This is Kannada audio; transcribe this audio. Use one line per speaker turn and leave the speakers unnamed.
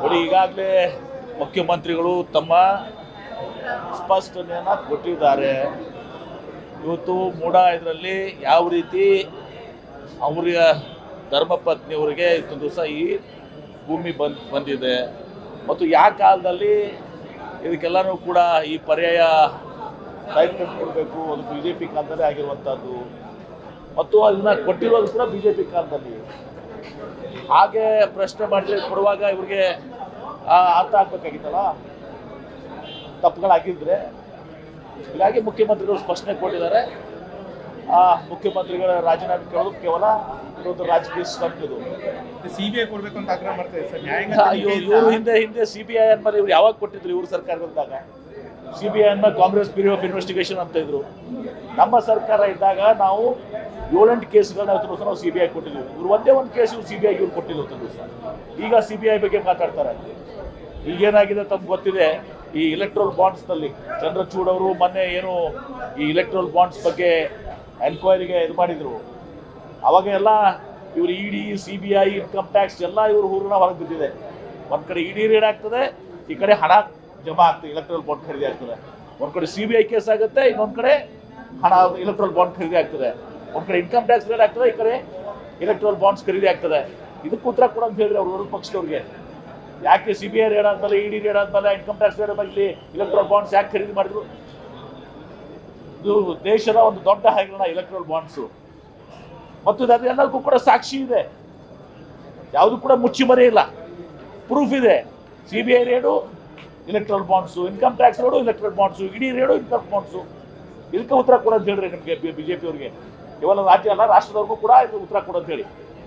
ನೋಡಿ, ಈಗಾಗಲೇ ಮುಖ್ಯಮಂತ್ರಿಗಳು ತಮ್ಮ ಸ್ಪಷ್ಟನೆಯನ್ನು ಕೊಟ್ಟಿದ್ದಾರೆ. ಇವತ್ತು ಮೂಡ ಇದರಲ್ಲಿ ಯಾವ ರೀತಿ ಅವರ ಧರ್ಮಪತ್ನಿಯವರಿಗೆ ಇಷ್ಟೊಂದು ದಿವಸ ಈ ಭೂಮಿ ಬಂದ್, ಬಂದಿದೆ. ಮತ್ತು ಯಾವ ಕಾಲದಲ್ಲಿ ಇದಕ್ಕೆಲ್ಲನೂ ಕೂಡ ಈ ಪರ್ಯಾಯ ಟೈಟ್ಮೆಂಟ್ ಕೊಡಬೇಕು, ಅದು ಬಿ ಜೆ ಪಿ ಕಾಲದಲ್ಲಿ ಆಗಿರುವಂಥದ್ದು ಮತ್ತು ಅದನ್ನ ಕೊಟ್ಟಿರೋದು ಕೂಡ ಬಿ ಜೆ ಪಿ ಕಾಲದಲ್ಲಿ. ಹಾಗೆ ಪ್ರಶ್ನೆ ಮಾಡಿ ಕೊಡುವಾಗ ಇವ್ರಿಗೆ ಆ, ಅರ್ಥ ಆಗ್ಬೇಕಾಗಿತ್ತಲ್ಲ? ತಪ್ಪುಗಳಾಗಿದ್ರೆ. ಹೀಗಾಗಿ ಮುಖ್ಯಮಂತ್ರಿಗಳು ಸ್ಪಷ್ಟನೆ ಕೊಟ್ಟಿದ್ದಾರೆ. ಆ ಮುಖ್ಯಮಂತ್ರಿಗಳ ರಾಜೀನಾಮೆ ಕೇಳೋದು ಕೇವಲ ಇರೋದು ರಾಜಕೀಯ ಸ್ವಂತದ್ದು
ಸಿಬಿಐ ಕೊಡ್ಬೇಕು ಅಂತ ಆಗ್ರಹ ಮಾಡ್ತಾರೆ ಸರ್. ನ್ಯಾಯಾಂಗ
ಅಯ್ಯೋ ಇವರು ಹಿಂದೆ ಹಿಂದೆ ಸಿಬಿಐ ಅನ್ಮೇಲೆ ಇವ್ರು ಯಾವಾಗ ಕೊಟ್ಟಿದ್ರು ಇವ್ರ ಸರ್ಕಾರದಾಗ ಸಿ ಬಿ ಐ ಅನ್ನ ಕಾಂಗ್ರೆಸ್ ಬ್ಯೂರೋ ಆಫ್ ಇನ್ವೆಸ್ಟಿಗೇಷನ್ ಅಂತ ಇದ್ರು. ನಮ್ಮ ಸರ್ಕಾರ ಇದ್ದಾಗ ನಾವು ಏಳೆಂಟು ಕೇಸ್ಗಳನ್ನ ಇವತ್ತು ದಿವಸ ನಾವು ಸಿ ಬಿ ಐ ಕೊಟ್ಟಿದ್ವಿ. ಇವ್ರು ಒಂದೇ ಒಂದು ಕೇಸ್ ಇವ್ರು ಸಿ ಬಿ ಐ ಇವ್ರು ಕೊಟ್ಟಿದ್ರು ಇವತ್ತು ದಿವಸ. ಈಗ ಸಿ ಬಿ ಐ ಬಗ್ಗೆ ಮಾತಾಡ್ತಾರೆ. ಈಗೇನಾಗಿದೆ ತಮ್ಗೆ ಗೊತ್ತಿದೆ, ಈ ಇಲೆಕ್ಟ್ರಲ್ ಬಾಂಡ್ಸ್ನಲ್ಲಿ ಚಂದ್ರಚೂಡ್ ಅವರು ಮೊನ್ನೆ ಏನು ಈ ಇಲೆಕ್ಟ್ರಲ್ ಬಾಂಡ್ಸ್ ಬಗ್ಗೆ ಎನ್ಕ್ವೈರಿಗೆ ಇದು ಮಾಡಿದ್ರು. ಅವಾಗ ಎಲ್ಲ ಇವರು E D C B I income tax ಎಲ್ಲ ಇವರು ಊರನ್ನ ಹೊರಗೆ ಬಿದ್ದಿದೆ. ಒಂದು ಕಡೆ ಇ ಡಿ ರೇಡ್ ಆಗ್ತದೆ, ಈ ಕಡೆ ಹಣ ಜಮಾ ಆಗ್ತದೆ ಇಲೆಕ್ಟ್ರಲ್ ಬಾಂಡ್ ಖರೀದಿ ಆಗ್ತದೆ. ಒಂದು ಕಡೆ ಸಿ ಬಿ ಐ ಕೇಸ್ ಆಗುತ್ತೆ, ಇನ್ನೊಂದು ಕಡೆ ಹಣ ಇಲೆಕ್ಟ್ರಲ್ ಬಾಂಡ್ ಖರೀದಿ ಆಗ್ತದೆ. ಒಂದು ಕಡೆ ಇನ್ಕಮ್ ಟ್ಯಾಕ್ಸ್ ಬೇರೆ ಆಗ್ತದೆ, ಈ ಕಡೆ ಇಲೆಕ್ಟ್ರಲ್ ಬಾಂಡ್ಸ್ ಖರೀದಿ ಆಗ್ತದೆ. ಇದಕ್ಕೆ ಉತ್ತರ ಕೂಡ ಅಂತ ಹೇಳಿದ್ರೆ ಅವ್ರ ಪಕ್ಷದವ್ರಿಗೆ. ಯಾಕೆ ಸಿ ಬಿ ಐ ರೇಡ್ ಆದ್ಮೇಲೆ ಇ ಡಿ ರೇಡ್ ಆದ್ಮೇಲೆ ಇನ್ಕಮ್ ಟ್ಯಾಕ್ಸ್ ರೇಡ್ ಆದ್ಮೇಲೆ ಇಲೆಕ್ಟ್ರಲ್ ಬಾಂಡ್ಸ್ ಯಾಕೆ ಖರೀದಿ ಮಾಡಿದ್ರು? ಇದು ದೇಶದ ಒಂದು ದೊಡ್ಡ ಹಗರಣ ಇಲೆಕ್ಟ್ರಲ್ ಬಾಂಡ್ಸು ಮತ್ತು ಇದು ಅದೆಲ್ಲದಕ್ಕೂ ಕೂಡ ಸಾಕ್ಷಿ ಇದೆ. ಯಾವುದು ಕೂಡ ಮುಚ್ಚಿ ಇಲ್ಲ. ಪ್ರೂಫ್ ಇದೆ. C B I raid electoral bonds income tax road electoral bonds ಇಡೀ ರೇಡು ಇನ್ಕಮ್ ಬಾಂಡ್ಸು ಇದಕ್ಕೆ ಉತ್ತರ ಕೊಡೋದು ಹೇಳ್ರಿ ನಿಮಗೆ ಬಿ ಜೆ ಪಿ ಅವ್ರಿಗೆ. ಕೇವಲ ರಾಜ್ಯ ಅಲ್ಲ, ರಾಷ್ಟ್ರದವ್ರಿಗೂ ಕೂಡ ಇದು ಉತ್ತರ ಕೊಡೋದು ಹೇಳಿ.